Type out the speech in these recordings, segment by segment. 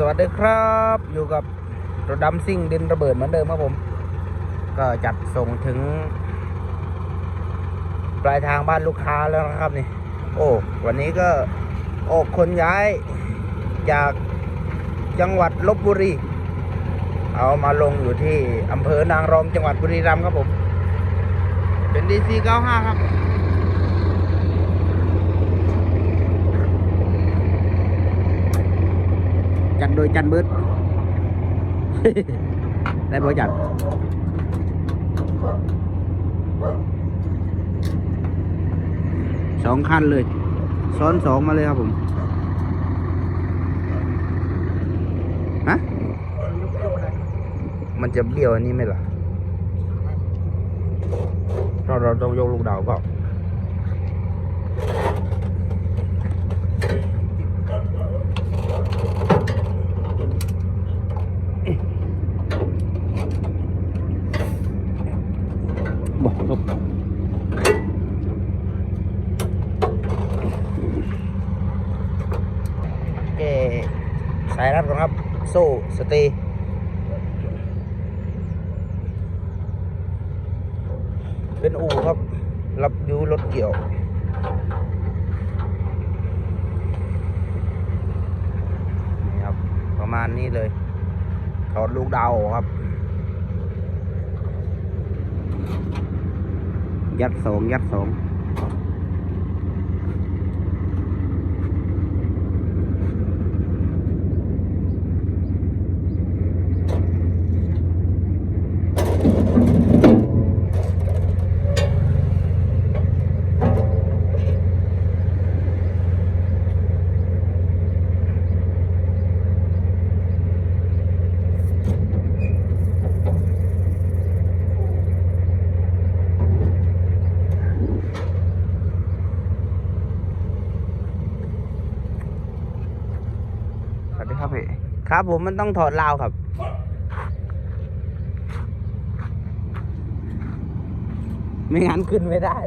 สวัสดีครับอยู่กับรถดำซิ่งดินระเบิดเหมือนเดิมครับผม ก็จัดส่งถึง ปลายทางบ้านลูกค้าแล้วนะครับนี่ โอ้วันนี้ก็ออกคนย้าย จากจังหวัดลบบุรี เอามาลงอยู่ที่อำเภอนางรองจังหวัดบุรีรัมย์ครับผม เป็น DC 95 ครับ จัดโดยจันเบิร์ดได้บอจัดสองคันเลย ซ้อนสองมาเลยครับผมฮะมันจะเบี้ยวอันนี้ไหมล่ะ เราเราต้องยกลูกดาวก็ครับแกสายรัด ก่อนครับโซ่สเตย์เป็นอู่ครับ รับยูรถเกี่ยว นี่ครับ ประมาณนี้เลย ถอดลูกดาวครับ ยัดสองยัดสองสวัสดีครับพี่ ครับ ผมมันต้องถอดราวครับ ไม่งั้นขึ้นไม่ได้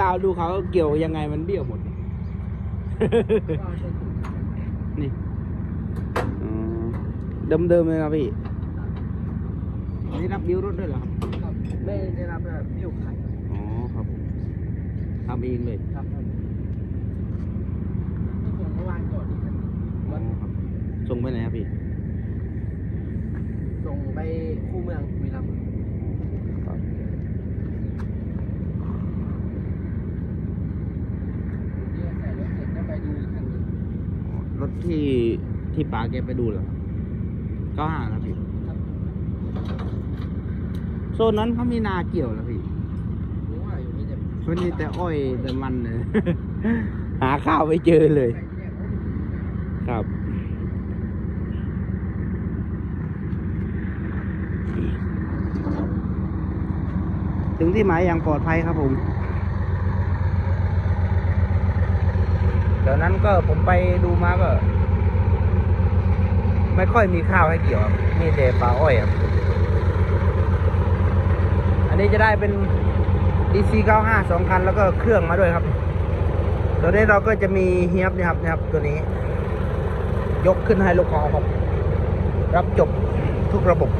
ราวดูเขาเกี่ยวยังไงมันเบี้ยวหมด นี่อ๋อเดิมๆเลยนะพี่นี่รับบิ้วรถด้วยเหรอครับ ไม่ได้รับแบบพี่ขายอ๋อครับผมทำเองเลยครับครับส่วนเมื่อวานก่อนที่จะ อ๋อครับส่งไปไหนครับพี่ส่งไปคู่เมืองบุรีรัมย์เดี๋ยวใส่รถเสร็จก็ไปดูอีกคันหนึ่งรถที่ที่ป๋าแกไปดูเหรอก็หาแล้วพี่ครับโซนนั้นเขามีนาเกี่ยวแล้วพี่รู้ว่าอยู่นี่จะวันนี้แต่อ้อยแต่มันเลย หาข้าวไม่เจอเลยใส่แยก ครับถึงที่หมายอย่างปลอดภัยครับผมเดี๋ยวนั้นก็ผมไปดูมาก็ ไม่ค่อยมีข้าวให้เกี่ยวมีแต่ปลาอ้อยครับ อันนี้จะได้เป็น DC 95สองคัน แล้วก็เครื่องมาด้วยครับ ตัวนี้เราก็จะมีเฮียบนี่ครับนะครับ ตัวนี้ ยกขึ้นให้ลูกค้าครับ รับจบทุกระบบ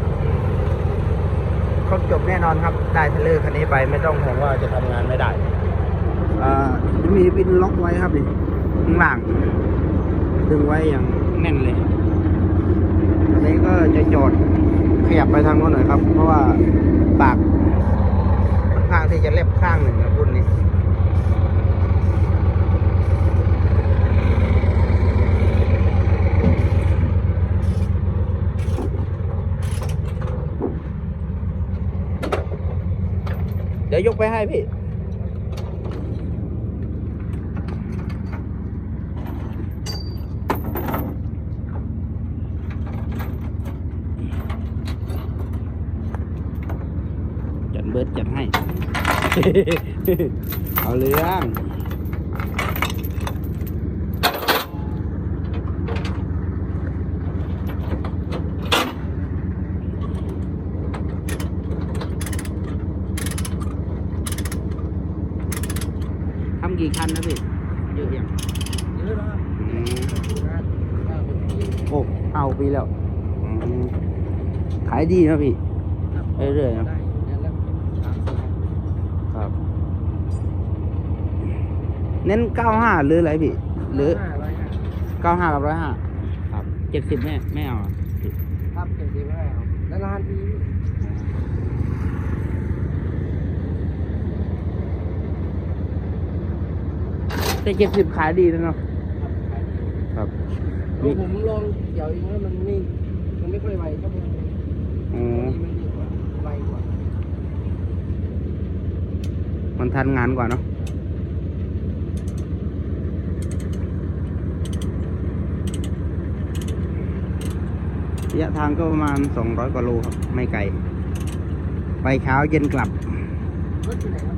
ครบจบแน่นอนครับ ได้เทเลอร์คันนี้ไปไม่ต้องห่วงว่าจะทำงานไม่ได้จะมีบินล็อกไว้ครับนี่ข้างล่างดึงไว้อย่างแน่นเลยอันนี้ก็จะจอดขยับไปทางโน้นหน่อยครับ เพราะว่าปากค่อนข้างที่จะเล็บข้างหนึ่งครับรุ่นนี้ เดี๋ยวยกไปให้พี่ จัดเบิร์ดจัดให้ เอาเรื่อง กี่คันนะพี่เยอะยังเยอะแล้วโอ้เอาปีแล้วขายดีนะพี่เรื่อยๆนะครับ เน้นเก้าห้าหรืออะไรพี่ หรือเก้าห้ากับร้อยห้าครับเจ็ดสิบแม่ไม่เอาครับเจ็ดสิบไม่เอาแล้วร้านที่ แต่เจ็ดสิบขายดีแล้วเนาะครับขายดีครับคือผมลองเกี่ยวเองแล้วมันไม่มันไม่ค่อยไวครับมันอ๋อมันดีกว่าไวกว่ามันทันงานกว่าเนาะระยะทางก็ประมาณสองร้อยกว่าโลครับ ไม่ไกล ไปเช้าเย็นกลับ รถที่ไหนครับ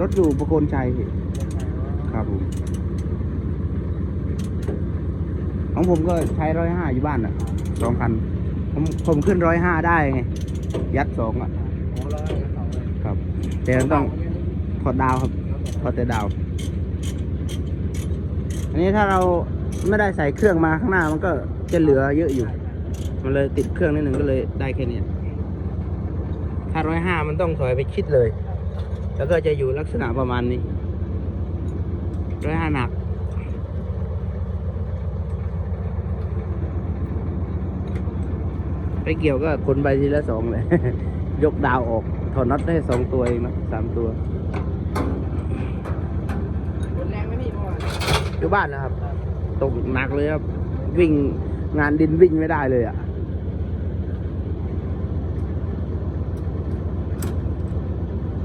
รถอยู่ประโคนชัยพี่ ครับผมของผมก็ใช้ร้อยห้าอยู่บ้านอะสองคันผมผมขึ้นร้อยห้าได้ไง ยัดสองอะครับ แต่ต้องถอดดาวครับถอดแต่ดาว อันนี้ถ้าเราไม่ได้ใส่เครื่องมาข้างหน้ามันก็จะเหลือเยอะอยู่ มันเลยติดเครื่องนิดหนึ่งก็เลยได้แค่นี้ถ้าร้อยห้ามันต้องถอยไปชิดเลย แล้วก็จะอยู่ลักษณะประมาณนี้ ร้อยห้หนักไปเกี่ยวก็คนใบทีละสองเลย ยกดาวออก ถอดน็อตได้สองตัวเองนะสามตัวแรงไหมพี่พ่อวานอยู่บ้านนะครับ ตกหนักเลยครับ วิ่งงานดินวิ่งไม่ได้เลยอะ่ะ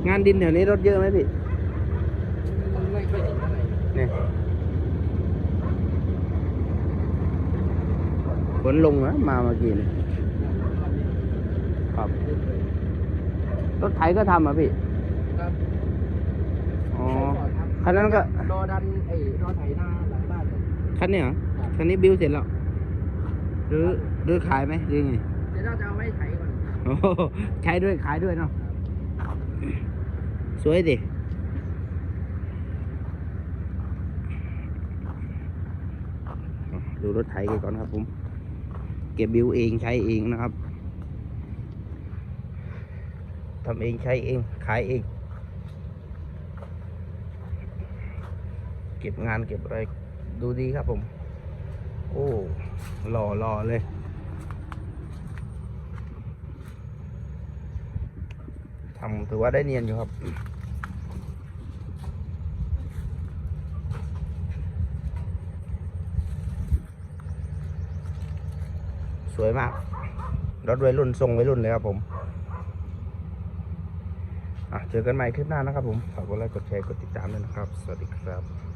งานดินแถวนี้รถเยอะไหมพี่ มันไม่ค่อยเห็น เท่าไหร่เนี่ยฝนลงนะมาเมื่อกี้นี่ครับ รถไถก็ทำอะพี่ครับอ๋อใช้ก่อนครับคันนั้นก็รอดันไอ้รอไถนาหลังบ้านครับคันนี้เหรอครับคันนี้บิวเสร็จแล้วหรือหรือขายไหมหรือไงเดี๋ยวเราจะเอาไว้ไถก่อนโอ้โหใช้ด้วยขายด้วยเนาะสวยดิ ดูรถไถกันก่อนครับผม เก็บบิวเองใช้เองนะครับทำเองใช้เอง ขายเอง เก็บงานเก็บอะไร ดูดีครับผม โอ้หล่อหล่อเลย ทำถือว่าได้เนียนอยู่ครับ สวยมาก รถวัยรุ่นทรงวัยรุ่นเลยครับผมเจอกันใหม่คลิปหน้านะครับผม ฝากกดไลค์ กดแชร์ กดติดตามด้วยนะครับ สวัสดีครับ